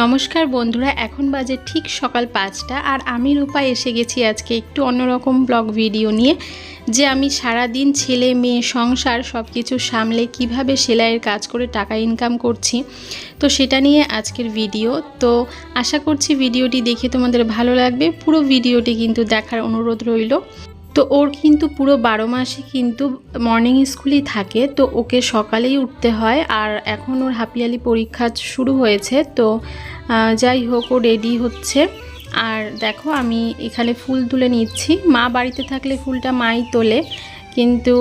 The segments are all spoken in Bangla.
নমস্কার বন্ধুরা, এখন বাজে ঠিক সকাল পাঁচটা আর আমি রূপা এসে গেছি আজকে একটু অন্যরকম ব্লগ ভিডিও নিয়ে যে আমি সারা দিন ছেলে, মেয়ে, সংসার সব কিছু সামলে কীভাবে সেলাইয়ের কাজ করে টাকা ইনকাম করছি, তো সেটা নিয়ে আজকের ভিডিও। তো আশা করছি ভিডিওটি দেখে তোমাদের ভালো লাগবে, পুরো ভিডিওটি কিন্তু দেখার অনুরোধ রইল। তো ওর কিন্তু পুরো বারো মাসে কিন্তু মর্নিং স্কুলই থাকে, তো ওকে সকালেই উঠতে হয়। আর এখন ওর হাপিয়ালি পরীক্ষা শুরু হয়েছে, তো যাই হোক, ও রেডি হচ্ছে। আর দেখো, আমি এখানে ফুল তুলে নিচ্ছি। মা বাড়িতে থাকলে ফুলটা মাই তোলে, কিন্তু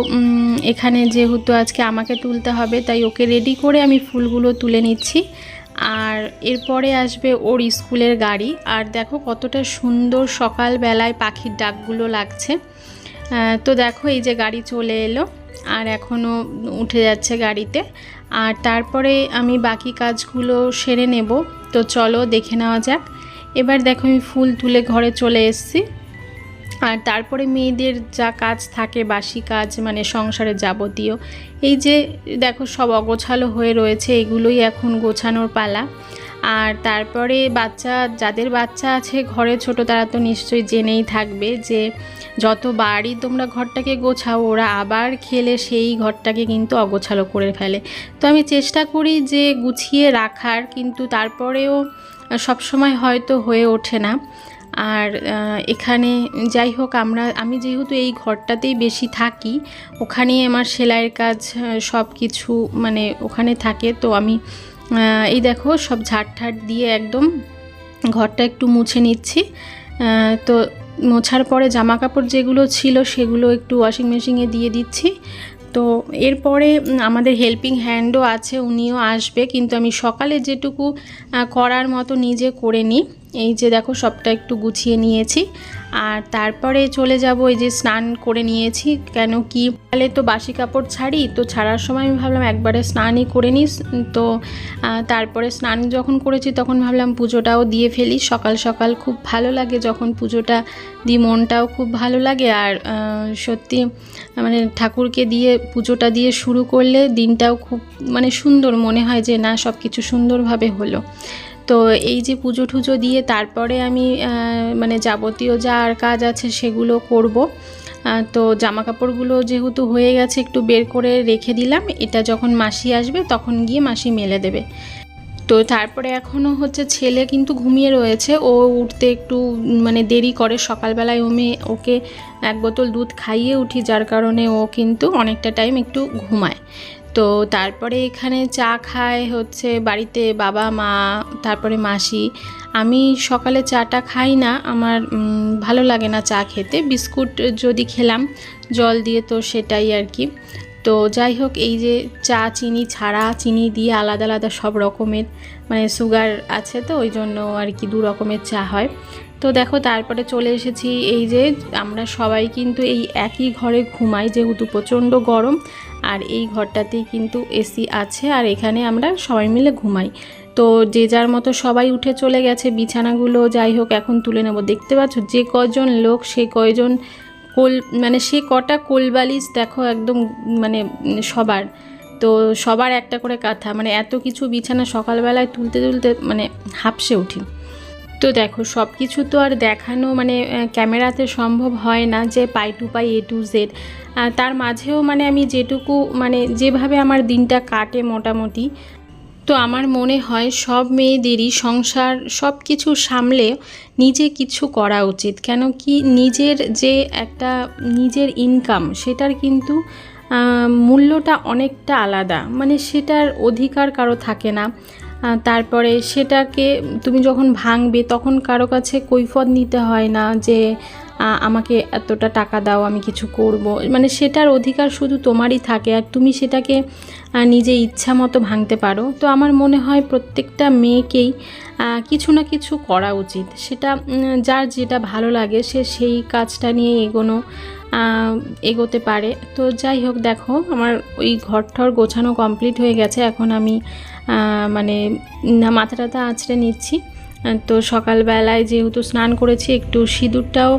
এখানে যেহেতু আজকে আমাকে তুলতে হবে, তাই ওকে রেডি করে আমি ফুলগুলো তুলে নিচ্ছি। আর এরপরে আসবে ওর স্কুলের গাড়ি। আর দেখো, কতটা সুন্দর সকালবেলায় পাখির ডাকগুলো লাগছে। তো দেখো এই যে গাড়ি চলে এলো, আর এখনও উঠে যাচ্ছে গাড়িতে। আর তারপরে আমি বাকি কাজগুলো সেরে নেব, তো চলো দেখে নেওয়া যাক। এবার দেখো আমি ফুল তুলে ঘরে চলে এসেছি। আর তারপরে মেয়েদের যা কাজ থাকে, বাসি কাজ মানে সংসারে যাবতীয়, এই যে দেখো সব অগোছালো হয়ে রয়েছে, এগুলোই এখন গোছানোর পালা। আর তারপরে বাচ্চা, যাদের বাচ্চা আছে ঘরে, ছোট তারা তো নিশ্চয়ই জেনেই থাকবে যে যতবারই তোমরা ঘরটাকে গোছাও, ওরা আবার খেলে সেই ঘরটাকে কিন্তু অগোছালো করে ফেলে। তো আমি চেষ্টা করি যে গুছিয়ে রাখার, কিন্তু তারপরেও সবসময় হয়তো হয়ে ওঠে না। আর এখানে যাই হোক, আমরা, আমি যেহেতু এই ঘরটাতেই বেশি থাকি, ওখানেই আমার সেলাইয়ের কাজ সব কিছু মানে ওখানে থাকে। তো আমি এই দেখো সব ঝাড় ঠাট দিয়ে একদম ঘরটা একটু মুছে নিচ্ছি। তো মোছার পরে জামা কাপড় যেগুলো ছিল সেগুলো একটু ওয়াশিং মেশিনে দিয়ে দিচ্ছি। তো এরপরে আমাদের হেল্পিং হ্যান্ডও আছে, উনিও আসবে। কিন্তু আমি সকালে যেটুকু করার মতো নিজে করে নিই। এই যে দেখো, সবটা একটু গুছিয়ে নিয়েছি। আর তারপরে চলে যাব এই যে স্নান করে নিয়েছি। কেন কি তাহলে তো বাসি কাপড় ছাড়ি, তো ছাড়ার সময় আমি ভাবলাম একবারে স্নানই করে নিস তো তারপরে স্নান যখন করেছি তখন ভাবলাম পুজোটাও দিয়ে ফেলি। সকাল সকাল খুব ভালো লাগে যখন পুজোটা দিই, মনটাও খুব ভালো লাগে। আর সত্যি মানে ঠাকুরকে দিয়ে পুজোটা দিয়ে শুরু করলে দিনটাও খুব মানে সুন্দর মনে হয় যে না সব কিছু সুন্দরভাবে হলো। তো এই যে পুজো টুজো দিয়ে তারপরে আমি মানে যাবতীয় যা আর কাজ আছে সেগুলো করব। তো জামা কাপড়গুলো যেহেতু হয়ে গেছে একটু বের করে রেখে দিলাম, এটা যখন মাসি আসবে তখন গিয়ে মাসি মেলে দেবে। তো তারপরে এখনও হচ্ছে ছেলে কিন্তু ঘুমিয়ে রয়েছে, ও উঠতে একটু মানে দেরি করে, সকালবেলায় ওমে, ওকে এক বোতল দুধ খাইয়ে উঠি, যার কারণে ও কিন্তু অনেকটা টাইম একটু ঘুমায়। তো তারপরে এখানে চা খায় হচ্ছে বাড়িতে বাবা, মা, তারপরে মাসি। আমি সকালে চাটা খাই না, আমার ভালো লাগে না চা খেতে। বিস্কুট যদি খেলাম, জল দিয়ে তো সেটাই আর কি। তো যাই হোক, এই যে চা, চিনি ছাড়া, চিনি দিয়ে আলাদা আলাদা সব রকমের মানে সুগার আছে তো, ওই জন্য আর কি দু রকমের চা হয়। তো দেখো, তারপরে চলে এসেছি এই যে আমরা সবাই কিন্তু এই একই ঘরে ঘুমাই, যেহেতু প্রচণ্ড গরম আর এই ঘরটাতেই কিন্তু এসি আছে আর এখানে আমরা সবাই মিলে ঘুমাই। তো যে যার মতো সবাই উঠে চলে গেছে বিছানাগুলো, যাই হোক, এখন তুলে নেব। দেখতে পাচ্ছ, যে কজন লোক, সে কয়জন কোল মানে সে কটা কোলবালিশ দেখো একদম মানে সবার। তো সবার একটা করে কাঁথা মানে এত কিছু বিছানা সকালবেলায় তুলতে তুলতে মানে হাঁপসে উঠি। তো দেখো সব কিছু তো আর দেখানো মানে ক্যামেরাতে সম্ভব হয় না যে pie to pie, A to Z. তার মাঝেও মানে আমি যেটুকু মানে যেভাবে আমার দিনটা কাটে মোটামুটি, তো আমার মনে হয় সব মেয়েদেরই সংসার সব কিছু সামলে নিজে কিছু করা উচিত। কেন কি নিজের যে একটা নিজের ইনকাম সেটার কিন্তু মূল্যটা অনেকটা আলাদা। মানে সেটার অধিকার কারও থাকে না। তারপরে সেটাকে তুমি যখন ভাঙবে, তখন কারও কাছে কৈফত নিতে হয় না যে আমাকে এতটা টাকা দাও, আমি কিছু করব। মানে সেটার অধিকার শুধু তোমারই থাকে আর তুমি সেটাকে নিজে ইচ্ছা মতো ভাঙতে পারো। তো আমার মনে হয় প্রত্যেকটা মেয়েকেই কিছু না কিছু করা উচিত। সেটা যার যেটা ভালো লাগে, সে সেই কাজটা নিয়ে এগোনো এগোতে পারে। তো যাই হোক, দেখো, আমার ওই ঘর ঠর গোছানো কমপ্লিট হয়ে গেছে। এখন আমি মানে মাথা টাথা আঁচড়ে নিচ্ছি। তো সকালবেলায় যেহেতু স্নান করেছি, একটু সিঁদুরটাও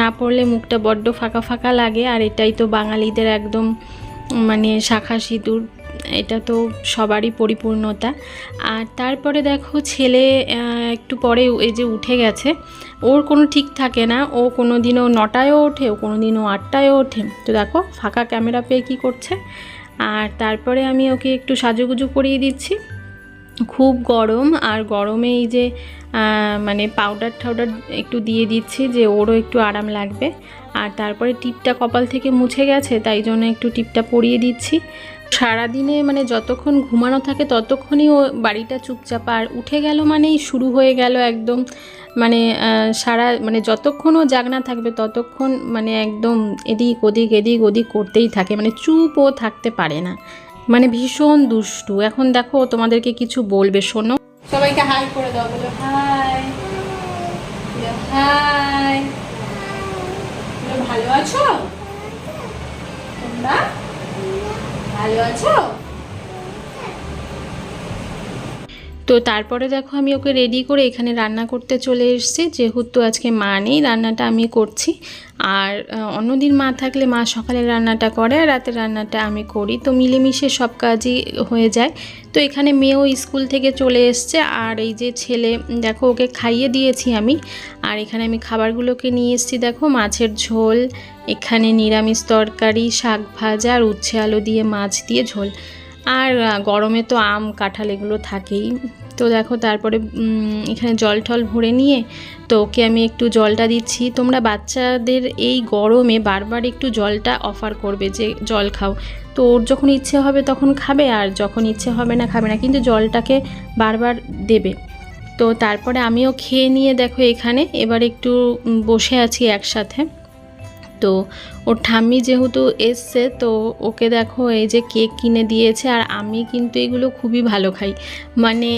না পড়লে মুখটা বড্ড ফাঁকা ফাঁকা লাগে। আর এটাই তো বাঙালিদের একদম মানে শাখা সিঁদুর, এটা তো সবারই পরিপূর্ণতা। আর তারপরে দেখো, ছেলে একটু পরে এই যে উঠে গেছে। ওর কোনো ঠিক থাকে না। ও কোনো দিনও নটায়ও ওঠে, ও কোনো দিনও আটটায়ও ওঠে। তো দেখো, ফাঁকা ক্যামেরা পেয়ে কী করছে? আর তারপরে আমি ওকে একটু সাজুগুজু করিয়ে দিচ্ছি। খুব গরম আর গরমে এই যে মানে পাউডার টাউডার একটু দিয়ে দিচ্ছি যে ওরও একটু আরাম লাগবে। আর তারপরে টিপটা কপাল থেকে মুছে গেছে, তাই জন্য একটু টিপটা পরিয়ে দিচ্ছি। সারাদিনে মানে যতক্ষণ ঘুমানো থাকে ততক্ষণই ও বাড়িটা চুপচাপ, আর উঠে গেল মানেই শুরু হয়ে গেল একদম মানে সারা মানে যতক্ষণ ও জাগনা থাকবে ততক্ষণ মানে একদম এদিক ওদিক এদিক ওদিক করতেই থাকে মানে চুপ ও থাকতে পারে না। মানে ভীষণ দুষ্টু। এখন দেখো তোমাদেরকে কিছু বলবে, শোনো। সবাইকে হাই করে দাও হাই। হাই। ভালো আছো? তোমরা? ভালো আছো? তো তারপরে দেখো আমি ওকে রেডি করে এখানে রান্না করতে চলে এসেছি। যেহেতু আজকে মা নেই, রান্নাটা আমি করছি। আর অন্যদিন মা থাকলে মা সকালে রান্নাটা করে আর রাতের রান্নাটা আমি করি। তো মিলেমিশে সব কাজই হয়ে যায়। তো এখানে মেয়েও স্কুল থেকে চলে এসছে আর এই যে ছেলে, দেখো ওকে খাইয়ে দিয়েছি আমি। আর এখানে আমি খাবারগুলোকে নিয়ে এসেছি। দেখো মাছের ঝোল, এখানে নিরামিষ তরকারি, শাক ভাজা আর উচ্ছে আলু দিয়ে মাছ দিয়ে ঝোল। আর গরমে তো আম, কাঁঠাল এগুলো থাকেই। তো দেখো তারপরে এখানে জল টল ভরে নিয়ে তো ওকে আমি একটু জলটা দিচ্ছি। তোমরা বাচ্চাদের এই গরমে বারবার একটু জলটা অফার করবে যে, জল খাও। তো ওর যখন ইচ্ছে হবে তখন খাবে, আর যখন ইচ্ছে হবে না খাবে না, কিন্তু জলটাকে বারবার দেবে। তো তারপরে আমিও খেয়ে নিয়ে দেখো এখানে, এবার একটু বসে আছি একসাথে। তো ওর ঠাম্মি যেহেতু এসছে, তো ওকে দেখো এই যে কেক কিনে দিয়েছে আর আমি কিন্তু এগুলো খুবই ভালো খাই। মানে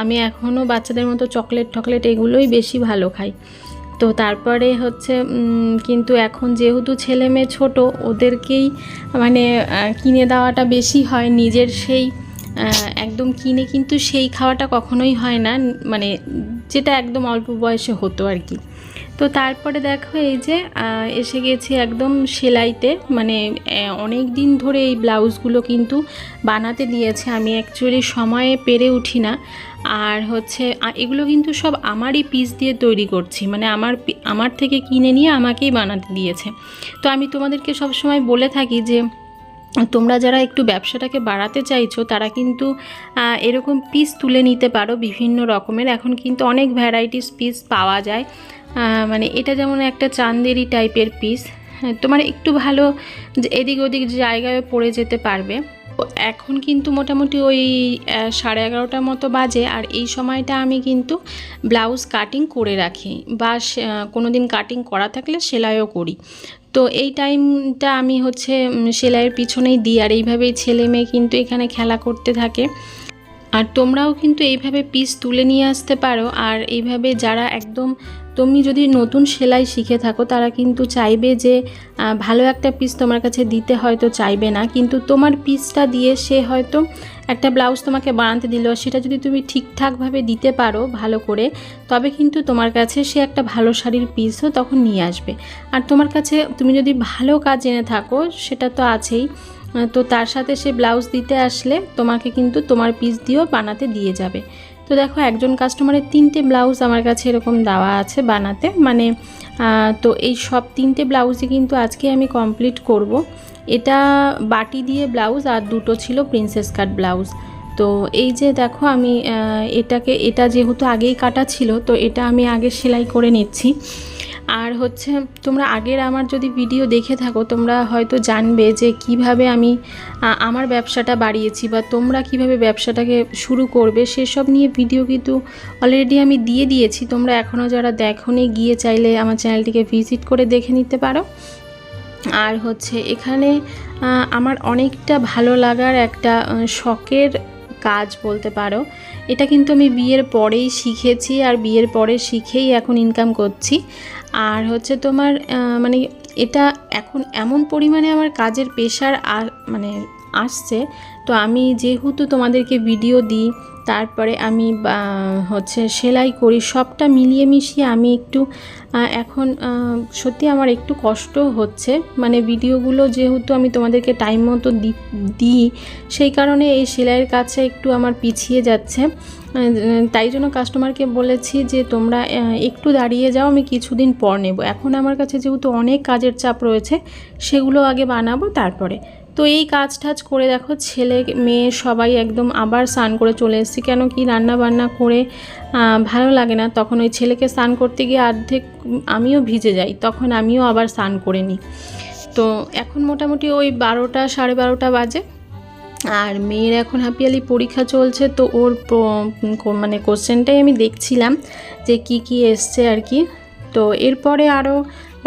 আমি এখনও বাচ্চাদের মতো চকলেট টকলেট এগুলোই বেশি ভালো খাই। তো তারপরে হচ্ছে কিন্তু এখন যেহেতু ছেলে মেয়ে ছোটো, ওদেরকেই মানে কিনে দেওয়াটা বেশি হয়। নিজের সেই একদম কিনে কিন্তু সেই খাওয়াটা কখনোই হয় না। মানে যেটা একদম অল্প বয়সে হতো আর কি। তো তারপরে দেখো এই যে এসে গেছি একদম সেলাইতে। মানে অনেক দিন ধরে এই ব্লাউজগুলো কিন্তু বানাতে দিয়েছে। আমি অ্যাকচুয়ালি সময়ে পেরে উঠি না। আর হচ্ছে এগুলো কিন্তু সব আমারই পিস দিয়ে তৈরি করছি। মানে আমার আমার থেকে কিনে নিয়ে আমাকেই বানাতে দিয়েছে। তো আমি তোমাদেরকে সব সময় বলে থাকি যে তোমরা যারা একটু ব্যবসাটাকে বাড়াতে চাইছো, তারা কিন্তু এরকম পিস তুলে নিতে পারো বিভিন্ন রকমের। এখন কিন্তু অনেক ভ্যারাইটিস পিস পাওয়া যায়। মানে এটা যেমন একটা চান্দেরি টাইপের পিস তোমার একটু ভালো এদিক ওদিক জায়গায় পড়ে যেতে পারবে। এখন কিন্তু মোটামুটি ওই সাড়ে এগারোটার মতো বাজে। আর এই সময়টা আমি কিন্তু ব্লাউজ কাটিং করে রাখি। বা কোনো দিন কাটিং করা থাকলে সেলাইও করি। তো এই টাইমটা আমি হচ্ছে সেলাইয়ের পিছনেই দিই। আর এইভাবেই ছেলে মেয়ে কিন্তু এখানে খেলা করতে থাকে। আর তোমরাও কিন্তু এইভাবে পিস তুলে নিয়ে আসতে পারো। আর এইভাবে যারা একদম, তুমি যদি নতুন সেলাই শিখে থাকো, তারা কিন্তু চাইবে যে ভালো একটা পিস তোমার কাছে দিতে হয়তো চাইবে না। কিন্তু তোমার পিসটা দিয়ে সে হয়তো একটা ব্লাউজ তোমাকে বানাতে দিল, সেটা যদি তুমি ঠিকঠাকভাবে দিতে পারো ভালো করে, তবে কিন্তু তোমার কাছে সে একটা ভালো শাড়ির পিসও তখন নিয়ে আসবে। আর তোমার কাছে তুমি যদি ভালো কাজ জেনে থাকো, সেটা তো আছেই। তো তার সাথে সে ব্লাউজ দিতে আসলে তোমাকে কিন্তু তোমার পিস দিয়েও বানাতে দিয়ে যাবে। তো দেখো, একজন কাস্টমারের তিনটে ব্লাউজ আমার কাছে এরকম দেওয়া আছে বানাতে। মানে তো এই সব তিনটে ব্লাউজই কিন্তু আজকে আমি কমপ্লিট করব। এটা বাটি দিয়ে ব্লাউজ আর দুটো ছিল প্রিন্সেস কাট ব্লাউজ তো এই যে দেখো আমি এটাকে, এটা যেহেতু আগেই কাটা ছিল, তো এটা আমি আগে সেলাই করে নিচ্ছি। আর হচ্ছে তোমরা আগের আমার যদি ভিডিও দেখে থাকো, তোমরা হয়তো জানবে যে কীভাবে আমি আমার ব্যবসাটা বাড়িয়েছি বা তোমরা কীভাবে ব্যবসাটাকে শুরু করবে, সেসব নিয়ে ভিডিও কিন্তু অলরেডি আমি দিয়ে দিয়েছি। তোমরা এখনও যারা দেখোনি, গিয়ে চাইলে আমার চ্যানেলটিকে ভিজিট করে দেখে নিতে পারো। আর হচ্ছে এখানে আমার অনেকটা ভালো লাগার একটা শখের কাজ বলতে পারো। এটা কিন্তু আমি বিয়ের পরেই শিখেছি, আর বিয়ের পরে শিখেই এখন ইনকাম করছি। আর হচ্ছে তোমার মানে এটা এখন এমন পরিমাণে আমার কাজের পেশার মানে আসছে, তো আমি যেহেতু তোমাদেরকে ভিডিও দিই তারপরে আমি হচ্ছে সেলাই করি, সবটা মিলিয়ে মিশিয়ে আমি একটু এখন সত্যি আমার একটু কষ্ট হচ্ছে। মানে ভিডিওগুলো যেহেতু আমি তোমাদেরকে টাইম মতো দিই, সেই কারণে এই সেলাইয়ের কাছে একটু আমার পিছিয়ে যাচ্ছে। তাই জন্য কাস্টমারকে বলেছি যে তোমরা একটু দাঁড়িয়ে যাও, আমি কিছুদিন পর নেব। এখন আমার কাছে যেহেতু অনেক কাজের চাপ রয়েছে, সেগুলো আগে বানাবো, তারপরে তো এই কাজ টাজ করে দেখো ছেলে, মেয়ে সবাই একদম আবার স্নান করে চলে এসেছি। কেন কি রান্না বান্না করে ভালো লাগে না। তখন ওই ছেলেকে স্নান করতে গিয়ে অর্ধেক আমিও ভিজে যাই, তখন আমিও আবার স্নান করে নিই। তো এখন মোটামুটি ওই বারোটা, সাড়ে বারোটা বাজে। আর মেয়ের এখন হাপিয়ালি পরীক্ষা চলছে, তো ওর মানে কোশ্চেনটাই আমি দেখছিলাম যে কি কি এসছে আর কি। তো এরপরে আরও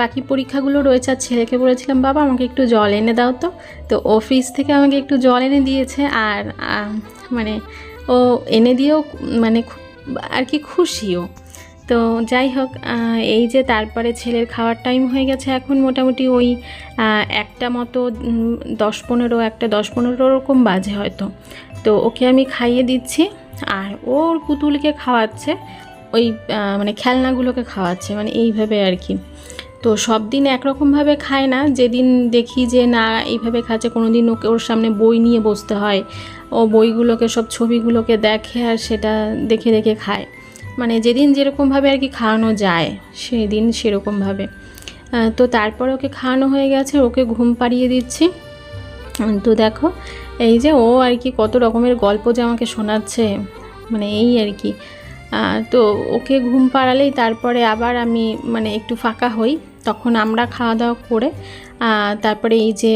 বাকি পরীক্ষাগুলো রয়েছে, আর ছেলেকে বলেছিলাম, বাবা, আমাকে একটু জল এনে দাও তো। তো অফিস থেকে আমাকে একটু জল এনে দিয়েছে, আর মানে ও এনে দিয়েও মানে আর কি খুশিও। তো যাই হোক এই যে তারপরে ছেলের খাওয়ার টাইম হয়ে গেছে এখন মোটামুটি ওই একটা মতো দশ পনেরো, একটা দশ পনেরো রকম বাজে হয়তো। তো ওকে আমি খাইয়ে দিচ্ছি, আর ওর পুতুলকে খাওয়াচ্ছে, ওই মানে খেলনাগুলোকে খাওয়াচ্ছে মানে এইভাবে আর কি। তো সব দিন একরকমভাবে খায় না। যেদিন দেখি যে, না, এইভাবে খাচ্ছে কোনো দিন ওকে, ওর সামনে বই নিয়ে বসতে হয়। ও বইগুলোকে, সব ছবিগুলোকে দেখে আর সেটা দেখে দেখে খায়। মানে যেদিন যেরকমভাবে আর কি খাওয়ানো যায়, সেদিন সেরকমভাবে। তো তারপরে ওকে খাওয়ানো হয়ে গেছে, ওকে ঘুম পাড়িয়ে দিচ্ছি। তো দেখো, এই যে ও আর কি কত রকমের গল্প যে আমাকে শোনাচ্ছে মানে এই আর কি। তো ওকে ঘুম পাড়ালেই তারপরে আবার আমি মানে একটু ফাঁকা হই। তখন আমরা খাওয়া দাওয়া করে তারপরে এই যে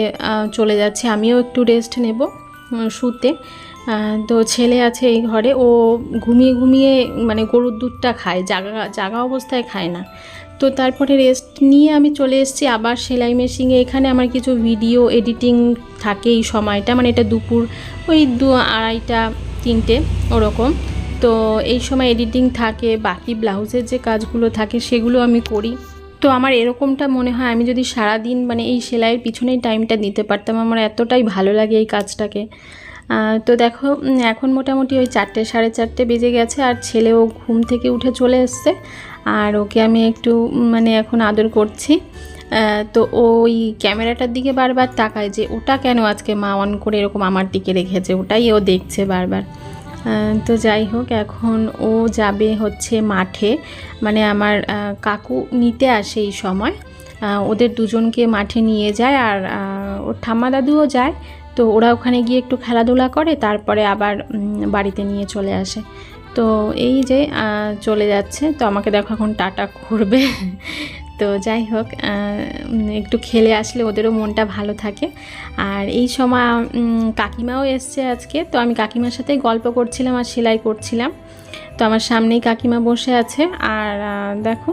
চলে যাচ্ছে। আমিও একটু রেস্ট নেব শুতে। তো ছেলে আছে এই ঘরে, ও ঘুমিয়ে ঘুমিয়ে মানে গরুর দুধটা খায়, জাগা জাগা অবস্থায় খায় না। তো তারপরে রেস্ট নিয়ে আমি চলে এসেছি। আবার সেলাই মেশিনে এখানে আমার কিছু ভিডিও এডিটিং থাকে এই সময়টা মানে এটা দুপুর ওই দু আড়াইটা, তিনটে, ওরকম। তো এই সময় এডিটিং থাকে, বাকি ব্লাউজের যে কাজগুলো থাকে, সেগুলো আমি করি। তো আমার এরকমটা মনে হয় আমি যদি সারা দিন মানে এই সেলাইয়ের পিছনেই টাইমটা দিতে পারতাম, আমার এতটাই ভালো লাগে এই কাজটাকে। তো দেখো এখন মোটামুটি ওই চারটে, সাড়ে চারটে বেজে গেছে, আর ছেলেও ঘুম থেকে উঠে চলে এসছে। আর ওকে আমি একটু মানে এখন আদর করছি। তো ওই ক্যামেরাটার দিকে বারবার তাকায় যে, ওটা কেন আজকে মা অন করে এরকম আমার দিকে রেখেছে? ওটাই ও দেখছে বারবার। তো যাই হোক, এখন ও যাবে হচ্ছে মাঠে। মানে আমার কাকু নিতে আসে এই সময়। ওদের দুজনকে মাঠে নিয়ে যায় আর ওর ঠাম্মা দাদুও যায়। তো ওরা ওখানে গিয়ে একটু খেলাধুলা করে, তারপরে আবার বাড়িতে নিয়ে চলে আসে। তো এই যে চলে যাচ্ছে। তো আমাকে দেখো এখন টাটা করবে। তো যাই হোক একটু খেলে আসলে ওদেরও মনটা ভালো থাকে। আর এই সময় কাকিমাও এসছে আজকে, তো আমি কাকিমার সাথে গল্প করছিলাম আর সেলাই করছিলাম। তো আমার সামনেই কাকিমা বসে আছে। আর দেখো,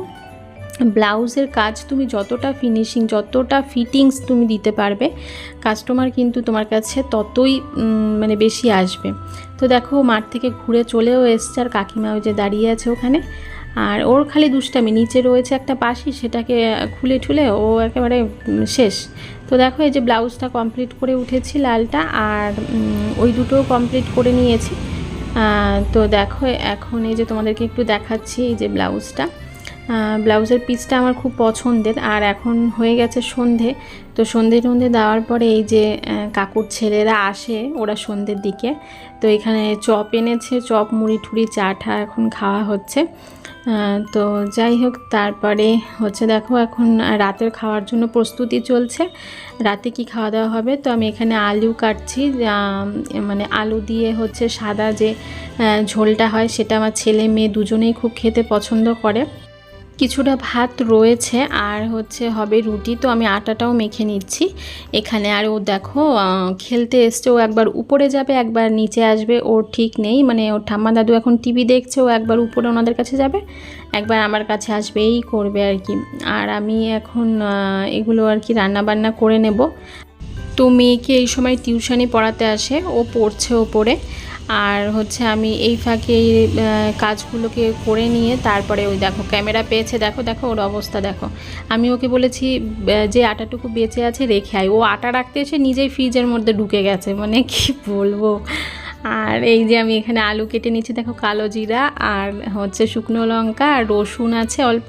ব্লাউজের কাজ তুমি যতটা ফিনিশিং যতটা ফিটিংস তুমি দিতে পারবে কাস্টমার কিন্তু তোমার কাছে ততই মানে বেশি আসবে। তো দেখো, মাঠ থেকে ঘুরে চলেও এসছে আর কাকিমা ওই যে দাঁড়িয়ে আছে ওখানে। আর ওর খালি দুষ্টামি, নিচে রয়েছে একটা পাশি সেটাকে খুলে ঠুলে ও একেবারে শেষ। তো দেখো এই যে ব্লাউজটা কমপ্লিট করে উঠেছি লালটা, আর ওই দুটো কমপ্লিট করে নিয়েছি। তো দেখো, এখন এই যে তোমাদেরকে একটু দেখাচ্ছি এই যে ব্লাউজটা। ব্লাউজের পিসটা আমার খুব পছন্দের। আর এখন হয়ে গেছে সন্ধে। তো সন্ধে টন্ধে দেওয়ার পরে এই যে কাকুর ছেলেরা আসে ওরা সন্ধ্যের দিকে। তো এখানে চপ এনেছে, চপ, মুড়ি ঠুড়ি চাটা এখন খাওয়া হচ্ছে। তো যাই হোক, তারপরে হচ্ছে দেখো এখন রাতের খাওয়ার জন্য প্রস্তুতি চলছে। রাতে কি খাওয়া দাওয়া হবে? তো আমি এখানে আলু কাটছি। মানে আলু দিয়ে হচ্ছে সাদা যে ঝোলটা হয় সেটা আমার ছেলে মেয়ে দুজনেই খুব খেতে পছন্দ করে। কিছুটা ভাত রয়েছে আর হচ্ছে হবে রুটি। তো আমি আটাটাও মেখে নিচ্ছি। এখানে আর ও দেখো খেলতে এসছে, ও একবার উপরে যাবে, একবার নিচে আসবে, ওর ঠিক নেই। মানে ওর ঠাম্মা দাদু এখন টিভি দেখছে, ও একবার উপরে ওনাদের কাছে যাবে, একবার আমার কাছে আসবে, এই করবে আর কি। আর আমি এখন এগুলো আর কি রান্না বান্না করে নেব। তো মেয়েকে এই সময় টিউশনি পড়াতে আসে, ও পড়ছে ওপরে। আর হচ্ছে আমি এই ফাঁকে কাজগুলোকে করে নিয়ে তারপরে ওই দেখো ক্যামেরা পেয়েছে, দেখো দেখো ওর অবস্থা, দেখো। আমি ওকে বলেছি যে আটাটুকু বেঁচে আছে রেখে আয়। ও আটা রাখতে এসে নিজেই ফ্রিজের মধ্যে ঢুকে গেছে। মানে কি বলব? আর এই যে আমি এখানে আলু কেটে নিচ্ছি দেখো কালো জিরা আর হচ্ছে শুকনো লঙ্কা, আর রসুন আছে অল্প,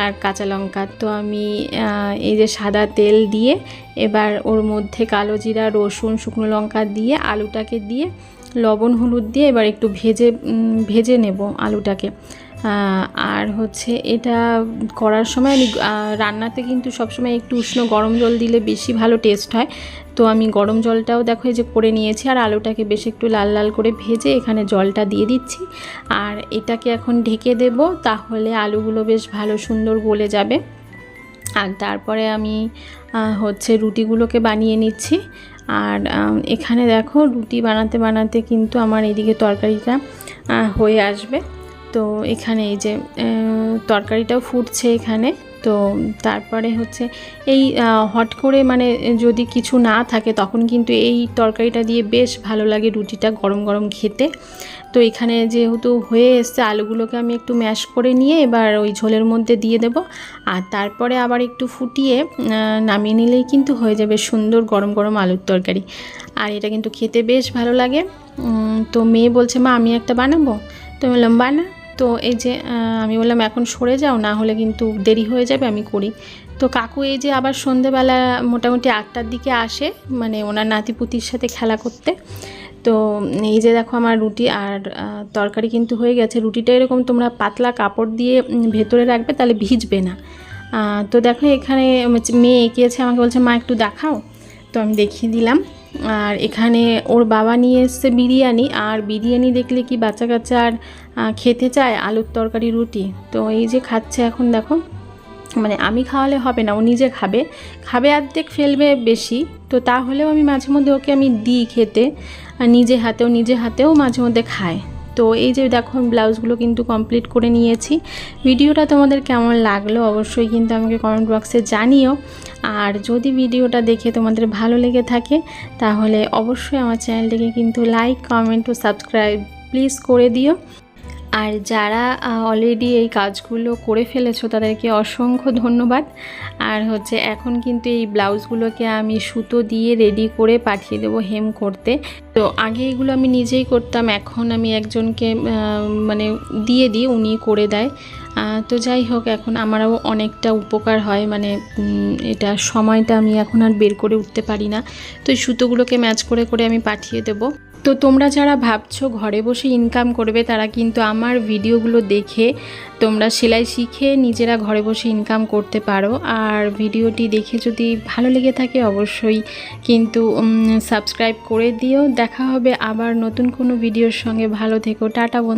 আর কাঁচা লঙ্কা। তো আমি এই যে সাদা তেল দিয়ে এবার ওর মধ্যে কালো জিরা, রসুন, শুকনো লঙ্কা দিয়ে আলুটাকে দিয়ে লবণ, হলুদ দিয়ে এবার একটু ভেজে ভেজে নেব আলুটাকে। আর হচ্ছে এটা করার সময় আমি রান্নাতে কিন্তু সবসময় একটু উষ্ণ গরম জল দিলে বেশি ভালো টেস্ট হয়। তো আমি গরম জলটাও দেখো এই যে করে নিয়েছি আর আলুটাকে বেশ একটু লাল লাল করে ভেজে এখানে জলটা দিয়ে দিচ্ছি। আর এটাকে এখন ঢেকে দেব তাহলে আলুগুলো বেশ ভালো সুন্দর গলে যাবে। আর তারপরে আমি হচ্ছে রুটিগুলোকে বানিয়ে নিচ্ছি। আর এখানে দেখো রুটি বানাতে বানাতে কিন্তু আমার এদিকে তরকারিটা হয়ে আসবে। তো এখানে এই যে তরকারিটাও ফুটছে এখানে। তো তারপরে হচ্ছে এই হট করে মানে যদি কিছু না থাকে তখন কিন্তু এই তরকারিটা দিয়ে বেশ ভালো লাগে রুটিটা গরম গরম খেতে। তো এখানে যেহেতু হয়ে এসছে, আলুগুলোকে আমি একটু ম্যাশ করে নিয়ে এবার ওই ঝোলের মধ্যে দিয়ে দেব। আর তারপরে আবার একটু ফুটিয়ে নামিয়ে নিলেই কিন্তু হয়ে যাবে সুন্দর গরম গরম আলুর তরকারি। আর এটা কিন্তু খেতে বেশ ভালো লাগে। তো মেয়ে বলছে, মা, আমি একটা বানাবো? তো বললাম, বানা। তো এই যে আমি বললাম, এখন সরে যাও, না হলে কিন্তু দেরি হয়ে যাবে, আমি করি। তো কাকু এই যে আবার সন্ধেবেলা মোটামুটি আটটার দিকে আসে মানে ওনার নাতিপুতির সাথে খেলা করতে। তো এই যে দেখো আমার রুটি আর তরকারি কিন্তু হয়ে গেছে। রুটিটা এরকম তোমরা পাতলা কাপড় দিয়ে ভেতরে রাখবে, তাহলে ভিজবে না। তো দেখো এখানে মেয়ে এঁকেছে আমাকে বলছে, মা, একটু দেখাও। তো আমি দেখিয়ে দিলাম। আর এখানে ওর বাবা নিয়ে এসছে বিরিয়ানি, আর বিরিয়ানি দেখলে কি বাচ্চা কাচ্চা আর খেতে চায় আলুর তরকারি, রুটি। তো এই যে খাচ্ছে এখন দেখো মানে আমি খাওয়ালে হবে না, ও নিজে খাবে। খাবে অর্ধেক, ফেলবে বেশি। তো তাহলেও আমি মাঝে মধ্যে ওকে আমি দিই খেতে, আর নিজে হাতেও নিজে হাতেও মাঝে মধ্যে খায়। তো এই যে দেখো, আমি ব্লাউজগুলো কিন্তু কমপ্লিট করে নিয়েছি। ভিডিওটা তোমাদের কেমন লাগল অবশ্যই কিন্তু আমাকে কমেন্ট বক্সে জানিও। আর যদি ভিডিওটা দেখে তোমাদের ভালো লেগে থাকে, তাহলে অবশ্যই আমার চ্যানেলটিকে কিন্তু লাইক কমেন্ট ও সাবস্ক্রাইব প্লিজ করে দিও। আর যারা অলরেডি এই কাজগুলো করে ফেলেছো, তাদেরকে অসংখ্য ধন্যবাদ। আর হচ্ছে, এখন কিন্তু এই ব্লাউজগুলোকে আমি সুতো দিয়ে রেডি করে পাঠিয়ে দেবো হেম করতে। তো আগে এগুলো আমি নিজেই করতাম, এখন আমি একজনকে মানে দিয়ে দিই, উনি করে দেয়। তো যাই হোক, এখন আমারও অনেকটা উপকার হয় মানে এটা সময়টা আমি এখন আর বের করে উঠতে পারি না। তো এই সুতোগুলোকে ম্যাচ করে করে আমি পাঠিয়ে দেবো। তো তোমরা যারা ভাবছ ঘরে বসে ইনকাম করবে, তারা কিন্তু আমার ভিডিওগুলো দেখে তোমরা সেলাই শিখে নিজেরা ঘরে বসে ইনকাম করতে পারো। আর ভিডিওটি দেখে যদি ভালো লেগে থাকে, অবশ্যই কিন্তু সাবস্ক্রাইব করে দিও। দেখা হবে আবার নতুন কোনো ভিডিওর সঙ্গে। ভালো থেকো, টাটা